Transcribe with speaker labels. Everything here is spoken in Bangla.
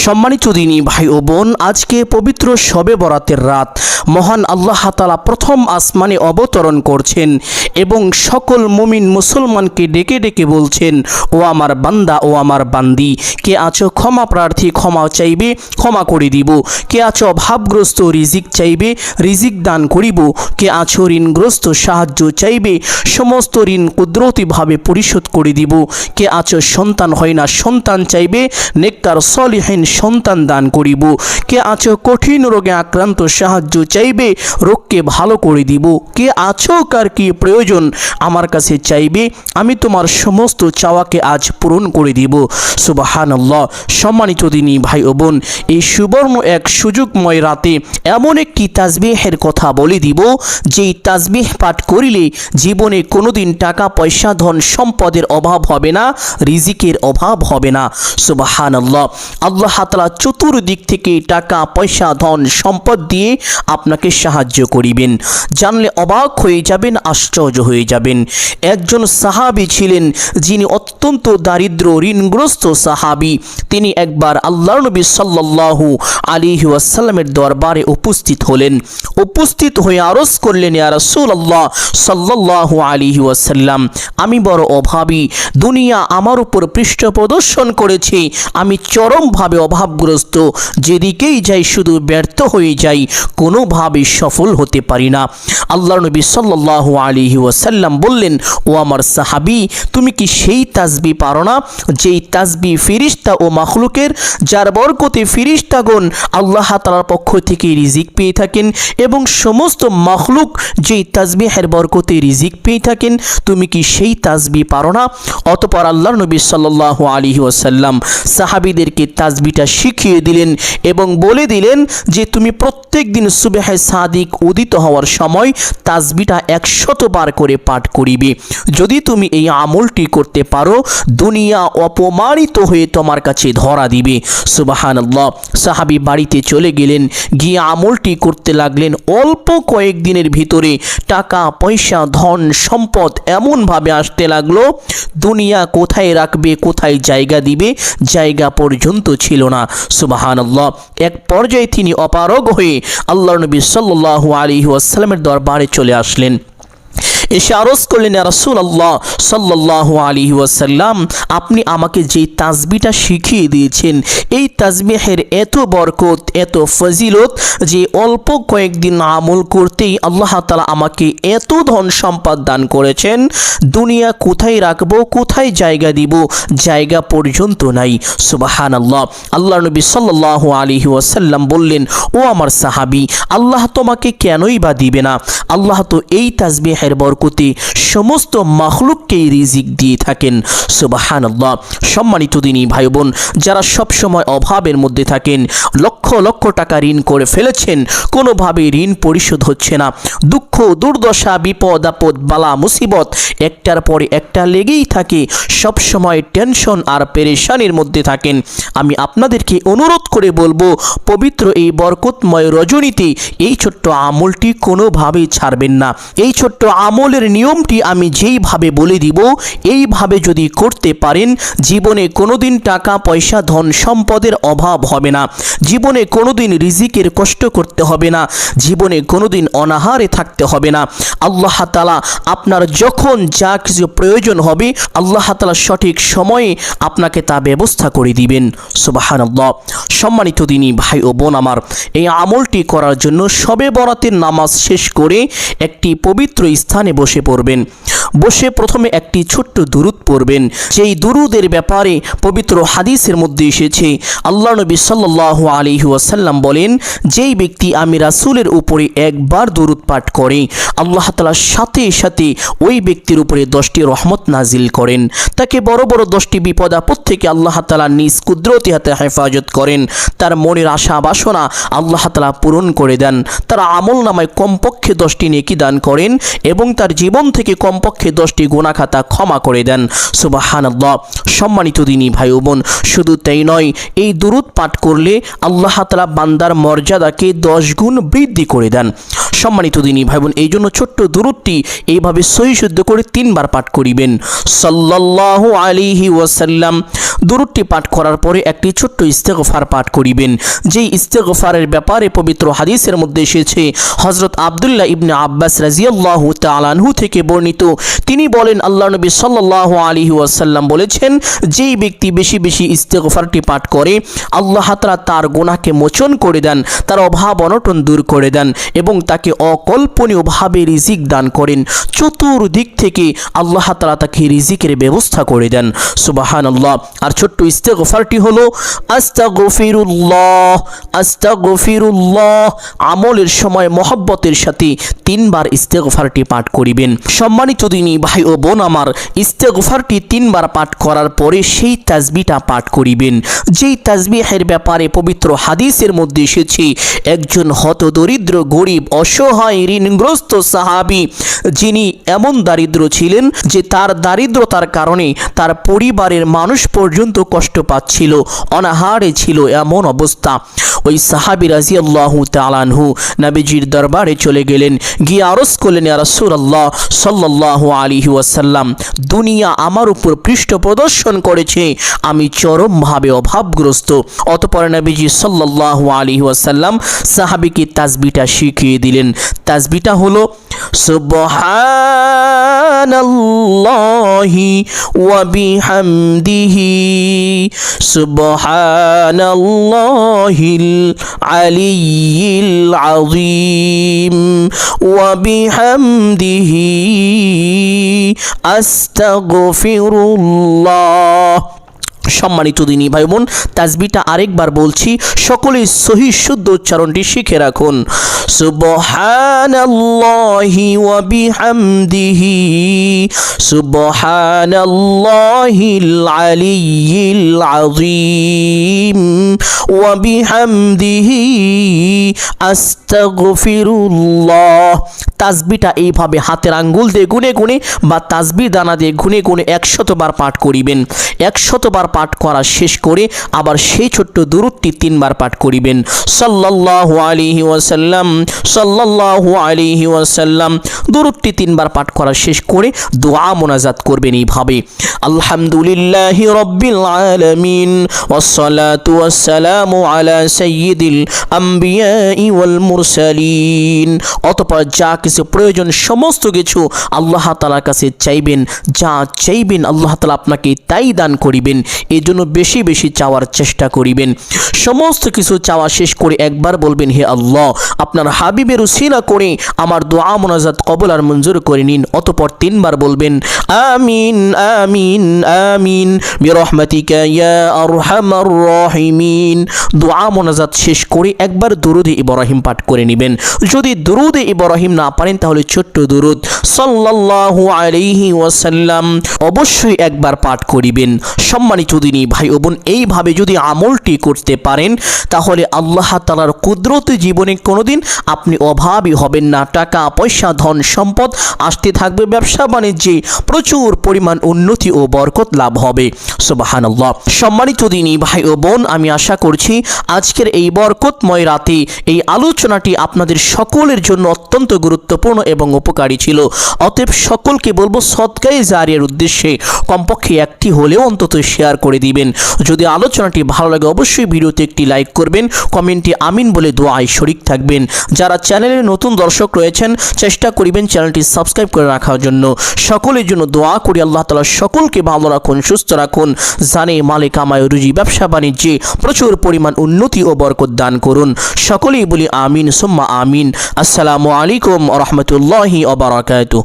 Speaker 1: সম্মানিত দিনী ভাই ও বোন, আজকে পবিত্র শবে বরাতের রাত মহান আল্লাহ তালা প্রথম আসমানে অবতরণ করছেন এবং সকল মুমিন মুসলমানকে ডেকে ডেকে বলছেন, ও আমার বান্দা, ও আমার বান্দি, কে আছো ক্ষমা প্রার্থী, ক্ষমা চাইবে, ক্ষমা করে দিব। কে আছো অভাবগ্রস্ত, রিজিক চাইবে, রিজিক দান করিব। কে আছো ঋণগ্রস্ত, সাহায্য চাইবে, সমস্ত ঋণ কুদরতিভাবে পরিশোধ করে দিব। কে আছো সন্তান হয় না, সন্তান চাইবে, নেককার, সলিহীন সন্তান দান করিব। কে আছো কঠিন রোগে আক্রান্ত, সাহায্য চাইবে, রোগকে ভালো করে দিব। কে আছো কার কি প্রয়োজন, আমার কাছে চাইবে, আমি তোমার সমস্ত চাওয়াকে আজ পূরণ করে দিব। সুবাহানল্লাহ। সম্মানিত দিনী ভাই ও বোন, এই সুবর্ণ এক সুযোগময় রাতে এমন একটি তাজবিহের কথা বলে দিব, যেই তাজবিহ পাঠ করিলে জীবনে কোনোদিন টাকা, পয়সা, ধন, সম্পদের অভাব হবে না, রিজিকের অভাব হবে না। সুবাহান আল্লাহ আল্লাহ তালা চতুর্দিক থেকে টাকা, পয়সা, ধন, সম্পদ দিয়ে আপনাকে সাহায্য করিবেন। জানলে অবাক হয়ে যাবেন, আশ্চর্য হয়ে যাবেন। একজন সাহাবি ছিলেন যিনি অত্যন্ত দারিদ্র, ঋণগ্রস্ত সাহাবি। তিনি একবার আল্লাহ নবী সাল্লাল্লাহু আলিহি ওয়াসাল্লামের দরবারে উপস্থিত হলেন। উপস্থিত হয়ে আরজ করলেন, ইয়া রাসূলুল্লাহ সাল্লাল্লাহু আলিহি ওয়াসাল্লাম, আমি বড় অভাবী। দুনিয়া আমার উপর পৃষ্ঠ প্রদর্শন করেছে। আমি চরমভাবে অভাবগ্রস্ত। যেদিকেই যাই শুধু ব্যর্থ হয়ে যাই, কোনোভাবে সফল হতে পারি না। আল্লাহ নবী সাল্লাল্লাহু আলিহি ওয়াসাল্লাম বললেন, ও আমার সাহাবি, তুমি কি সেই তাসবি পারো না, যেই তাসবি ফিরিস্তা ও মাখলুকের, যার বরকতে ফিরিস্তাগণ আল্লাহ তালার পক্ষ থেকে রিজিক পেয়ে থাকেন এবং সমস্ত মাখলুক যেই তাসবিহের বরকতে রিজিক পেয়ে থাকেন, তুমি কি সেই তাসবি পারো না? অতপর আল্লাহ নবী সাল্লাহ আলী ওয়াসাল্লাম সাহাবিদেরকে তাসবিটা শিখিয়ে দিলেন এবং বলে দিলেন যে তুমি প্রত্যেক দিন সুবেহে সাদিক উদিত হওয়ার সময় তাসবিটা একশত বার করে পাঠ করিবে। যদি তুমি এই আমলটি করতে পারো, দুনিয়া অপমানিত হয়ে তোমার কাছে ধরা দিবে। সুবাহান আল্লাহ সাহাবি বাড়িতে চলে গেলেন, গিয়ে আমলটি করতে লাগলেন। অল্প কয়েকদিনের ভিতরে টাকা, পয়সা, ধন, সম্পদ এমনভাবে আসতে লাগল, দুনিয়া কোথায় রাখবে, কোথায় জায়গা দিবে, জায়গা পর্যন্ত ছিল না। সুবাহান আল্লাহ এক পর্যায়ে তিনি অপারগ হয়ে আল্লাহ নবী সাল্লাহ আলী ওয়াসাল্লামের দরবারে চলে আসলেন। এসে আরজ করলেন রাসুল আল্লাহ সাল্লাহ আলী ওয়াসাল্লাম, আপনি আমাকে যে তাজবিটা শিখিয়ে দিয়েছেন, এই তাজবিহের এত বরকত, এত ফজিলত যে অল্প কয়েকদিন আমল করতেই আল্লাহ তালা আমাকে এত ধন সম্পদ দান করেছেন। দুনিয়া কোথায় রাখব, কোথায় জায়গা দিব, জায়গা পর্যন্ত নাই। সুবাহান আল্লাহ আল্লাহ নবী সাল্লাহ আলী ওয়াসাল্লাম বললেন, ও আমার সাহাবি, আল্লাহ তোমাকে কেনই বা দিবে না? আল্লাহ তো এই তাজবিহের বরকতে সমস্ত মাখলুককেই রিজিক দিয়ে থাকেন। সুবাহান আল্লাহ সম্মানিত দিনী ভাই বোন যারা সবসময় অভাবের মধ্যে থাকেন, লক্ষ লক্ষ টাকা ঋণ করে ফেলেছেন কোনোভাবে ঋণ পরিশোধ হচ্ছে না। দুঃখ, দুর্দশা, বিপদ, আপদ, বালা, মুসিবত একটার পরে একটা লেগেই থাকে। সব সময় টেনশন আর পেরেশানির মধ্যে থাকেন। আমি আপনাদেরকে অনুরোধ করে বলব, পবিত্র এই বরকতময় রজনীতে এই ছোট্ট আমলটি কোনোভাবেই ছাড়বেন না। এই ছোট্ট আমলের নিয়মটি আমি যেইভাবে বলে দিব, এইভাবে যদি করতে পারেন, জীবনে কোনোদিন টাকা, পয়সা, ধন, সম্পদের অভাব হবে না। জীবনে কোনোদিন রিজিকের কষ্ট করতে হবে না। জীবনে কোনোদিন অনাহারে থাকতে হবে না। আল্লাহ তালা আপনার যখন যা কিছু প্রয়োজন হবে, আল্লাহ তালা সঠিক সময়ে আপনাকে তা ব্যবস্থা করে দিবেন। সুবাহান সম্মানিত দিনী ভাই ও বোন আমার, এই আমলটি করার জন্য সবে বরাতের নামাজ শেষ করে একটি পবিত্র স্থানে বসে পড়বেন। বসে প্রথমে একটি ছোট্ট দুরুদ পড়বেন। যেই দুরুদের ব্যাপারে পবিত্র হাদিসের মধ্যে এসেছে, আল্লাহ নবী সাল্লাহ আলী ওয়াসাল্লাম বলেন, যেই ব্যক্তি আমি রাসুলের উপরে একবার দুরুদ পাঠ করে, আল্লাহ তালার সাথে সাথে ওই ব্যক্তির উপরে দশটি রহমত নাজিল করেন। তাকে বড় বড় দশটি বিপদ আপদ থেকে আল্লাহ তালা নিজ কুদরতি হাতে হেফাজত করেন। তার মনের আশা বাসনা আল্লাহ তালা পূরণ করে দেন। তার আমল নামায় কমপক্ষে দশটি নেকি দান করেন এবং তার জীবন থেকে কমপক্ষে দশটি গোনাখাতা ক্ষমা করে দেন। সুবাহান সম্মানিত দিনী ভাই বোন, শুধু তাই নয়, এই দুরুদ পাঠ করলে আল্লাহ তালা বান্দার মর্যাদাকে দশ গুণ বৃদ্ধি করে দেন। সম্মানিত দিনী ভাই বোন এই জন্য ছোট্ট দূরত্বটি এইভাবে সহি শুদ্ধ করে তিনবার পাঠ করিবেন। সাল্লাল্লাহু আলাইহি ওয়াসাল্লাম দূরত্বটি পাঠ করার পরে একটি ছোট্ট ইস্তেগফার পাঠ করিবেন। যেই ইস্তেগফারের ব্যাপারে পবিত্র হাদিসের মধ্যে এসেছে হজরত আবদুল্লাহ ইবনে আব্বাস রাজিয়াল্লাহু তালানহু থেকে বর্ণিত, তিনি বলেন, আল্লাহ নবী সাল্লাল্লাহু আলাইহি ওয়াসাল্লাম বলেছেন, যেই ব্যক্তি বেশি বেশি ইস্তেগফারটি পাঠ করে, আল্লাহ তারা তার গোনাকে মোচন করে দেন, তার অভাব অনটন দূর করে দেন এবং তাকে অকল্পনীয়ভাবে রিজিক দান করেন। চতুর্দিক থেকে আল্লাহ তাআলা তাকে রিজিকের ব্যবস্থা করে দেন। সুবাহান আল্লাহ আর ছোট্ট ইস্তেগফারটি হলো, আস্তাগফিরুল্লাহ আস্তাগফিরুল্লাহ, আমলের সময় মহব্বতের সাথে তিনবার ইস্তেগফারটি পাঠ করিবেন। সম্মানিত দিনী ভাই ও বোন আমার, ইস্তেগফারটি তিনবার পাঠ করার পরে সেই তাজবিটা পাঠ করিবেন। যেই তাজবিহের ব্যাপারে পবিত্র হাদিসের মধ্যে এসেছে, একজন হতদরিদ্র গরিব অসহায় ঋণগ্রস্ত সাহাবি যিনি এমন দারিদ্র ছিলেন যে তার দারিদ্রতার কারণে তার পরিবারের মানুষ পর্যন্ত কষ্ট পাচ্ছিল, অনাহারে ছিল এমন অবস্থা। ওই সাহাবি রাজি আল্লাহ তালানহু নাবিজির দরবারে চলে গেলেন, গিয়ে আরস করলেন রাসুল আল্লাহ সাল্লাহ আলিহি ওয়াসাল্লাম, দুনিয়া আমার উপর পৃষ্ঠ প্রদর্শন করেছে, আমি চরমভাবে অভাবগ্রস্ত। অতপর নবীজি সাল্লাহ আলিহি ওয়াসাল্লাম সাহাবিকে তাজবিটা শিখিয়ে দিলেন। তাজবিটা হলো সুবহানাল্লাহি ওয়া বিহামদিহি সুবহানাল্লাহিল আলিয়্যিল আযীম ওয়া বিহামদিহি আস্তাগফিরুল্লাহ। সম্মানিত দিনী ভাই বোন তাজবিটা আরেকবার বলছি সকলেই সহি শুদ্ধ উচ্চারণটি শিখে রাখুন। সুবহানাল্লাহি ওয়া বিহামদিহি, সুবহানাল্লাহিল আলিয়্যিল আযীম, ওয়া বিহামদিহি আস্তাগফিরুল্লাহ। তাজবিটা এইভাবে হাতের আঙ্গুল দিয়ে গুনে গুনে বা তাজবি দানা দিয়ে গুনে গুনে একশতবার পাঠ করিবেন। একশতবার পাঠ করা শেষ করে আবার সেই ছোট্ট দূরত্বটি তিনবার পাঠ করিবেন। সাল্লাল্লাহু আলাইহি ওয়াসাল্লাম সাল্লাল্লাহু আলাইহি ওয়াসাল্লাম। দূরত্বটি তিনবার পাঠ করা শেষ করে দোয়া মোনাজাত করবেন এইভাবে। আলহামদুলিল্লাহি রব্বিল আলামিন ওয়াসসালামু আলা সাইয়্যিদিল আম্বিয়াই ওয়াল মুরসালিন। অতঃপর যা কিছু প্রয়োজন, সমস্ত কিছু আল্লাহ তালার কাছে চাইবেন, যা চাইবেন আল্লাহ তালা আপনাকে তাই দান করিবেন এই জন্য বেশি বেশি চাওয়ার চেষ্টা করিবেন। সমস্ত কিছু চাওয়া শেষ করে একবার বলবেন, হে আল্লাহ, আপনার হাবিবের উসিলা করে আমার দোয়া মোনাজাত কবল আর মঞ্জুর করে নিন। অতপর তিনবার বলবেন, আমিন আমিন আমিন, বিরহমাতিকা ইয়া আরহামার রাহিমিন। দোয়া মোনাজাত শেষ করে একবার দুরুদে ইব্রাহিম পাঠ করে নেবেন। যদি দুরুদে ইব্রাহিম না পারেন, তাহলে ছোট্ট দুরুদ। সাল্লাল্লাহু আলাইহি ওয়াসাল্লাম অবশ্যই একবার পাঠ করিবেন। সম্মানিত দিনী ভাই ও বোন, এইভাবে যদি আমলটি করতে পারেন, তাহলে আল্লাহ তালার কুদরতি জীবনে কোনোদিন আপনি অভাবী হবেন না। টাকা, পয়সা, ধন, সম্পদ, আসতে থাকবে ব্যবসা বাণিজ্যে। প্রচুর পরিমাণ উন্নতি ও বরকত লাভ হবে। সুবাহানাল্লাহ। সম্মানিত দিনী ভাই ও বোন, আমি আশা করছি আজকের এই বরকতময় রাতে এই আলোচনাটি আপনাদের সকলের জন্য অত্যন্ত গুরুত্বপূর্ণ এবং উপকারী ছিল। অতএব সকলকে বলব সৎকাই জারিয়ার উদ্দেশ্যে কমপক্ষে একটি হলেও অন্তত শেয়ার করে দিবেন। যদি আলোচনাটি ভালো লাগে, অবশ্যই ভিডিওতে একটি লাইক করবেন, কমেন্টে আমিন বলে দোয়ায় শরিক থাকবেন। যারা চ্যানেলে নতুন দর্শক রয়েছেন, চেষ্টা করিবেন চ্যানেলটি সাবস্ক্রাইব করে রাখার জন্য। সকলের জন্য দোয়া করি, আল্লাহ তালা সকলকে ভালো রাখুন, সুস্থ রাখুন। জানে মালিক আমায় রুজি ব্যবসা বাণিজ্যে প্রচুর পরিমাণ উন্নতি ও বরকত দান করুন। সকলেই বলি আমিন, সুম্মা আমিন। আসসালামু আলাইকুম রহমতুল্লাহি ওবরাকাতুহ